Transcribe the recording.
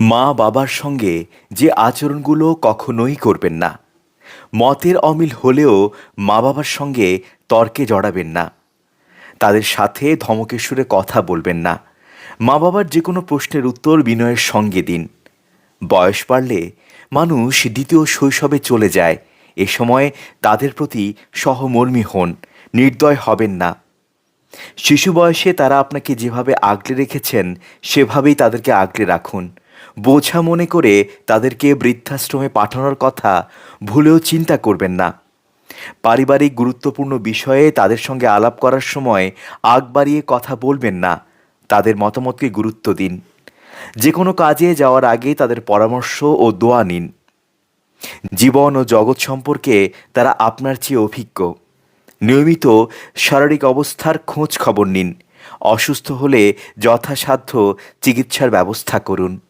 মা বাবার সঙ্গে যে আচরণগুলো কখনোই করবেন না। মতের অমিল হলেও মা বাবার সঙ্গে তর্কে জড়াবেন না। তাদের সাথে ধমকের সুরে কথা বলবেন না। মা বাবার যে কোনো প্রশ্নের উত্তর বিনয়ের সঙ্গে দিন। বয়স বাড়লে মানুষ দ্বিতীয় শৈশবে চলে যায়। এ সময় তাদের প্রতি সহমর্মী হন, নির্দয় হবেন না। শিশু বয়সে তারা আপনাকে যেভাবে আগলে রেখেছেন, সেভাবেই তাদেরকে আগলে রাখুন। বোঝা মনে করে তাদেরকে বৃদ্ধাশ্রমে পাঠানোর কথা ভুলেও চিন্তা করবেন না। পারিবারিক গুরুত্বপূর্ণ বিষয়ে তাদের সঙ্গে আলাপ করার সময় আগ বাড়িয়ে কথা বলবেন না। তাদের মতামতকে গুরুত্ব দিন। যে কোনো কাজে যাওয়ার আগে তাদের পরামর্শ ও দোয়া নিন। জীবন ও জগৎ সম্পর্কে তারা আপনার চেয়ে অভিজ্ঞ। নিয়মিত শারীরিক অবস্থার খোঁজ খবর নিন। অসুস্থ হলে যথাসাধ্য চিকিৎসার ব্যবস্থা করুন।